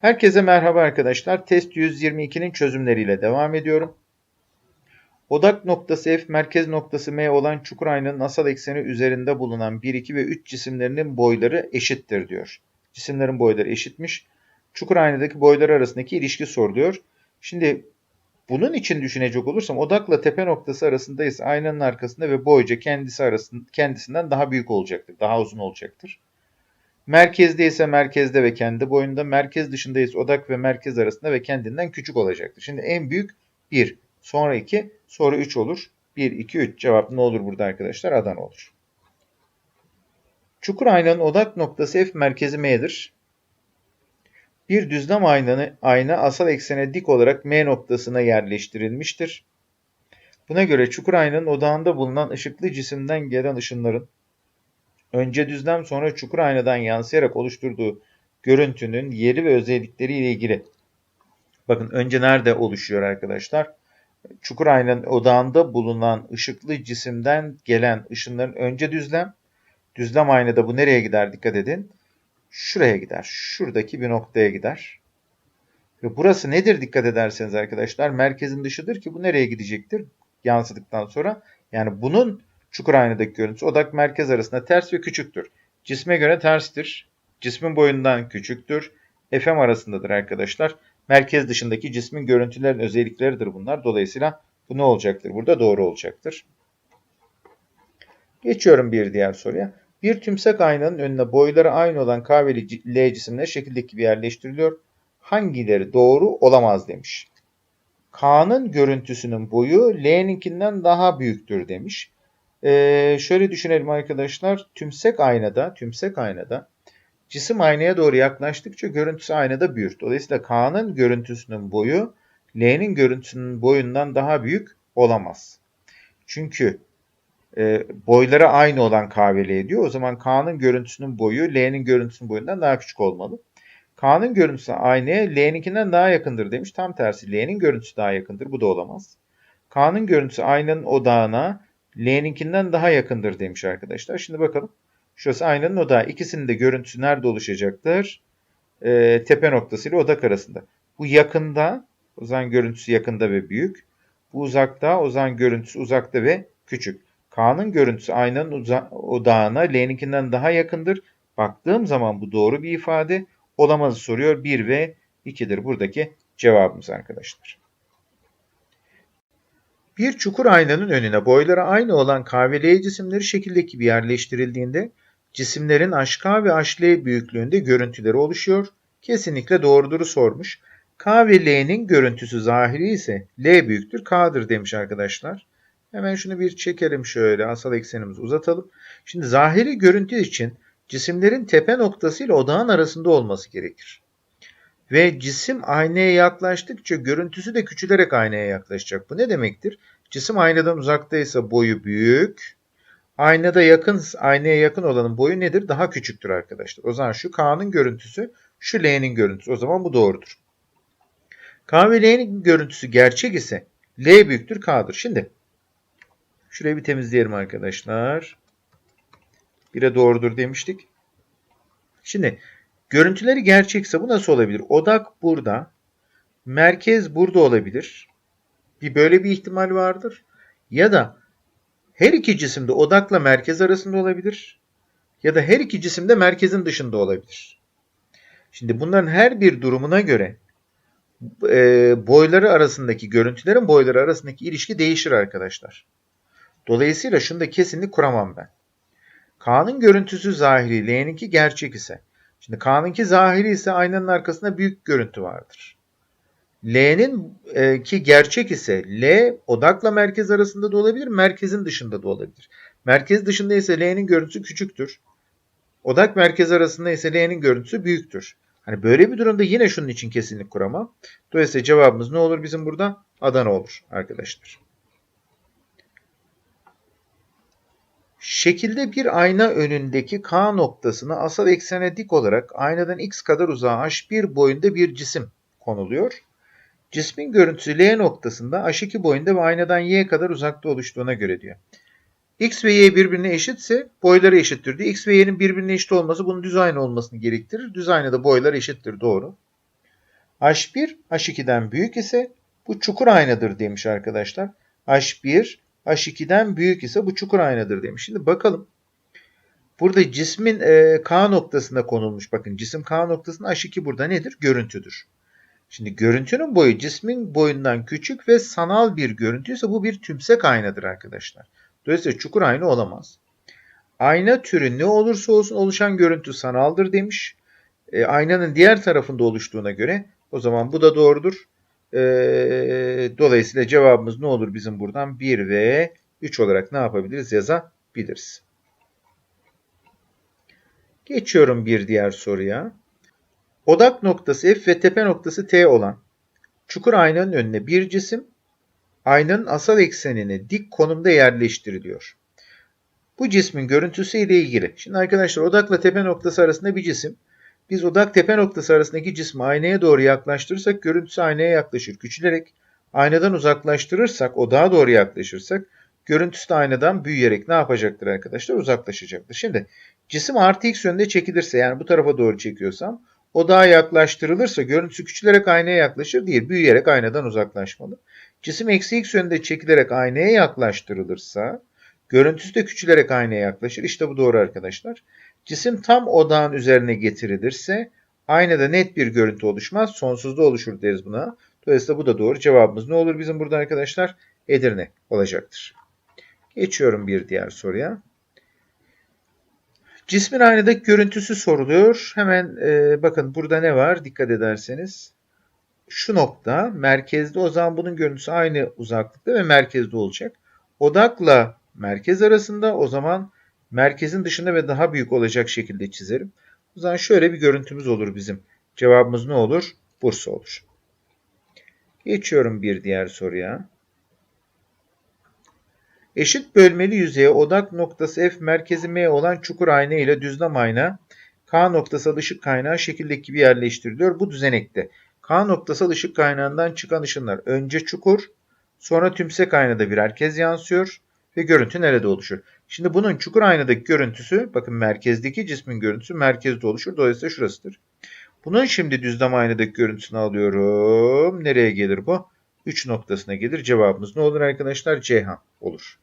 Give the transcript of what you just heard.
Herkese merhaba arkadaşlar. Test 122'nin çözümleriyle devam ediyorum. Odak noktası F, merkez noktası M olan çukur aynanın asal ekseni üzerinde bulunan 1, 2 ve 3 cisimlerinin boyları eşittir diyor. Cisimlerin boyları eşitmiş. Çukur aynadaki boyları arasındaki ilişki soruluyor. Şimdi bunun için düşünecek olursam odakla tepe noktası arasındaysa aynanın arkasında ve boyca kendisi arasında, kendisinden daha büyük olacaktır. Daha uzun olacaktır. Merkezde ise merkezde ve kendi boyunda, merkez dışında ise odak ve merkez arasında ve kendinden küçük olacaktır. Şimdi en büyük 1, sonra 2, sonra 3 olur. 1, 2, 3 cevap ne olur burada arkadaşlar? Adana olur. Çukur aynanın odak noktası F merkezi M'dir. Bir düzlem aynanı, ayna asal eksene dik olarak M noktasına yerleştirilmiştir. Buna göre çukur aynanın odağında bulunan ışıklı cisimden gelen ışınların önce düzlem sonra çukur aynadan yansıyarak oluşturduğu görüntünün yeri ve özellikleri ile ilgili. Bakın önce nerede oluşuyor arkadaşlar? Çukur aynanın odağında bulunan ışıklı cisimden gelen ışınların önce düzlem. Düzlem aynada bu nereye gider dikkat edin. Şuraya gider. Şuradaki bir noktaya gider. Ve burası nedir dikkat ederseniz arkadaşlar? Merkezin dışıdır ki bu nereye gidecektir? Yansıdıktan sonra. Yani bunun çukur aynadaki görüntüsü odak merkez arasında ters ve küçüktür. Cisme göre terstir. Cismin boyundan küçüktür. FM arasındadır arkadaşlar. Merkez dışındaki cismin görüntülerin özellikleridir bunlar. Dolayısıyla bu ne olacaktır? Burada doğru olacaktır. Geçiyorum bir diğer soruya. Bir tümsek aynanın önüne boyları aynı olan K ve L cisimleri şekildeki gibi yerleştiriliyor. Hangileri doğru olamaz demiş. K'nın görüntüsünün boyu L'ninkinden daha büyüktür demiş. Ee, şöyle düşünelim arkadaşlar. Tümsek aynada, tümsek aynada cisim aynaya doğru yaklaştıkça görüntüsü aynada büyür. Dolayısıyla K'nın görüntüsünün boyu L'nin görüntüsünün boyundan daha büyük olamaz. Çünkü e, boyları aynı olan K ve L diyor. O zaman K'nın görüntüsünün boyu L'nin görüntüsünün boyundan daha küçük olmalı. K'nın görüntüsü aynaya L'ninkinden daha yakındır demiş. Tam tersi L'nin görüntüsü daha yakındır. Bu da olamaz. K'nın görüntüsü aynanın odağına L'ninkinden daha yakındır demiş arkadaşlar. Şimdi bakalım. Şurası aynanın odağı. İkisinin de görüntüsü nerede oluşacaktır? E, tepe noktası ile odak arasında. Bu yakında, o zaman görüntüsü yakında ve büyük. Bu uzakta, o zaman görüntüsü uzakta ve küçük. K'nın görüntüsü aynanın odağına L'ninkinden daha yakındır. Baktığım zaman bu doğru bir ifade. Olamazı soruyor. 1 ve 2'dir buradaki cevabımız arkadaşlar. Bir çukur aynanın önüne boyları aynı olan KVL cisimleri şekildeki gibi yerleştirildiğinde cisimlerin HK ve HL büyüklüğünde görüntüleri oluşuyor. Kesinlikle doğrudur sormuş. K ve L'nin görüntüsü zahiri ise L büyüktür K'dır demiş arkadaşlar. Hemen şunu bir çekelim şöyle asal eksenimizi uzatalım. Şimdi zahiri görüntü için cisimlerin tepe noktası ile odağın arasında olması gerekir. Ve cisim aynaya yaklaştıkça görüntüsü de küçülerek aynaya yaklaşacak. Bu ne demektir? Cisim aynadan uzaktaysa boyu büyük. Aynada yakın, aynaya yakın olanın boyu nedir? Daha küçüktür arkadaşlar. O zaman şu K'nın görüntüsü, şu L'nin görüntüsü. O zaman bu doğrudur. K ve L'nin görüntüsü gerçek ise L büyüktür K'dır. Şimdi şurayı bir temizleyelim arkadaşlar. Bire doğrudur demiştik. Şimdi Görüntüleri gerçekse bu nasıl olabilir? Odak burada. Merkez burada olabilir. Bir böyle bir ihtimal vardır. Ya da her iki cisimde odakla merkez arasında olabilir. Ya da her iki cisimde merkezin dışında olabilir. Şimdi bunların her bir durumuna göre e, boyları arasındaki görüntülerin boyları arasındaki ilişki değişir arkadaşlar. Dolayısıyla şunu da kesinlik kuramam ben. K'nın görüntüsü zahiri, L'ninki gerçek ise Şimdi K'nınki zahiri ise aynanın arkasında büyük görüntü vardır. L'nin e, ki gerçek ise L odakla merkez arasında da olabilir, merkezin dışında da olabilir. Merkez dışında ise L'nin görüntüsü küçüktür. Odak merkez arasında ise L'nin görüntüsü büyüktür. Hani böyle bir durumda yine şunun için kesinlik kuramam. Dolayısıyla cevabımız ne olur bizim burada? Adana olur arkadaşlar. Şekilde bir ayna önündeki K noktasına asal eksene dik olarak aynadan x kadar uzağa h1 boyunda bir cisim konuluyor. Cismin görüntüsü L noktasında h2 boyunda ve aynadan y kadar uzakta oluştuğuna göre diyor. X ve y birbirine eşitse boyları eşittir diyor. X ve y'nin birbirine eşit olması bunun düz ayna olmasını gerektirir. Düz aynada boylar eşittir doğru. H1 H2'den büyük ise bu çukur aynadır demiş arkadaşlar. H1 H2'den büyük ise bu çukur aynadır demiş. Şimdi bakalım. Burada cismin e, K noktasına konulmuş. Bakın cisim K noktasında H2 burada nedir? Görüntüdür. Şimdi görüntünün boyu cismin boyundan küçük ve sanal bir görüntüyse bu bir tümsek aynadır arkadaşlar. Dolayısıyla çukur ayna olamaz. Ayna türü ne olursa olsun oluşan görüntü sanaldır demiş. E, aynanın diğer tarafında oluştuğuna göre o zaman bu da doğrudur. E, dolayısıyla cevabımız ne olur bizim buradan? 1 ve 3 olarak ne yapabiliriz? Yazabiliriz. Geçiyorum bir diğer soruya. Odak noktası F ve tepe noktası T olan çukur aynanın önüne bir cisim aynanın asal eksenine dik konumda yerleştiriliyor. Bu cismin görüntüsü ile ilgili. Şimdi arkadaşlar odakla tepe noktası arasında bir cisim. Biz odak tepe noktası arasındaki cismi aynaya doğru yaklaştırırsak görüntüsü aynaya yaklaşır. Küçülerek aynadan uzaklaştırırsak odağa doğru yaklaşırsak görüntüsü de aynadan büyüyerek ne yapacaktır arkadaşlar? Uzaklaşacaktır. Şimdi cisim artı x yönde çekilirse yani bu tarafa doğru çekiyorsam odağa yaklaştırılırsa görüntüsü küçülerek aynaya yaklaşır değil. Büyüyerek aynadan uzaklaşmalı. Cisim eksi x yönde çekilerek aynaya yaklaştırılırsa görüntüsü de küçülerek aynaya yaklaşır. İşte bu doğru arkadaşlar. Cisim tam odağın üzerine getirilirse aynada net bir görüntü oluşmaz. Sonsuzda oluşur deriz buna. Dolayısıyla bu da doğru. Cevabımız ne olur bizim burada arkadaşlar? Edirne olacaktır. Geçiyorum bir diğer soruya. Cismin aynadaki görüntüsü soruluyor. Hemen e, bakın burada ne var? Dikkat ederseniz. Şu nokta merkezde o zaman bunun görüntüsü aynı uzaklıkta ve merkezde olacak. Odakla merkez arasında o zaman merkezin dışında ve daha büyük olacak şekilde çizerim. O zaman şöyle bir görüntümüz olur bizim. Cevabımız ne olur? Bursa olur. Geçiyorum bir diğer soruya. Eşit bölmeli yüzeye odak noktası F merkezi M olan çukur ayna ile düzlem ayna K noktasal ışık kaynağı şekildeki gibi yerleştiriliyor. Bu düzenekte K noktasal ışık kaynağından çıkan ışınlar önce çukur sonra tümsek aynada birer kez yansıyor ve görüntü nerede oluşur? Şimdi bunun çukur aynadaki görüntüsü bakın merkezdeki cismin görüntüsü merkezde oluşur. Dolayısıyla şurasıdır. Bunun şimdi düzlem aynadaki görüntüsünü alıyorum. Nereye gelir bu? 3 noktasına gelir. Cevabımız ne olur arkadaşlar? Ceyhan olur.